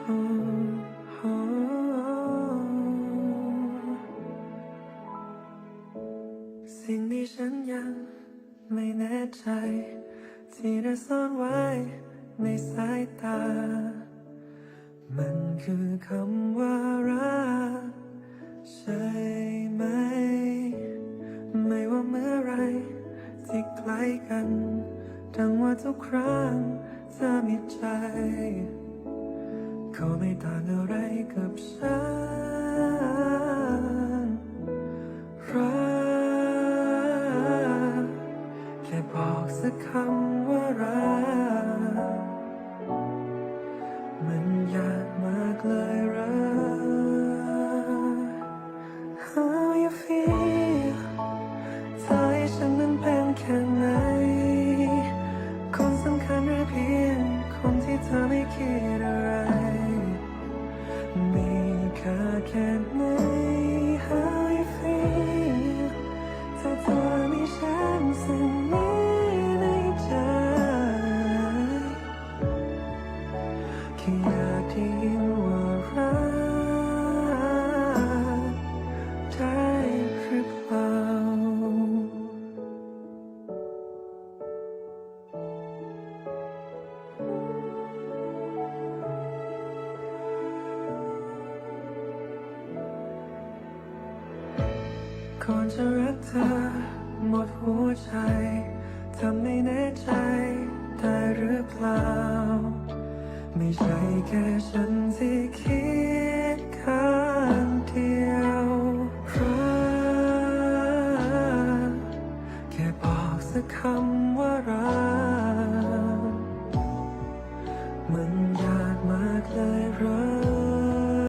สิ่งที่ฉันยังไม่แน่ใจ ที่เด้ซ่อนไว้ในสายตา มันคือคำว่ารักใช่ไหม ไม่ว่าเมื่อไรที่ใกล้กัน ทั้งว่าทุกครั้งเธอมีใจ เขาไม่ต่างอะไรกับฉันรักแค่บอกสักคำว่ารักมันยากมากเลยรัก How you feel ให้ฉันนั้นเป็นแค่ ค่าแค่ไหน How you feel ถ้าเธอมีฉันสิ่งนี้ในใจ ก่อนจะรักเธอ หมดหัวใจทำไม่แน่ใจได้หรือเปล่า ไม่ใช่แค่ฉันที่คิดข้างเดียวรักแค่บอกสักคำว่ารักมันยากมากเลยรั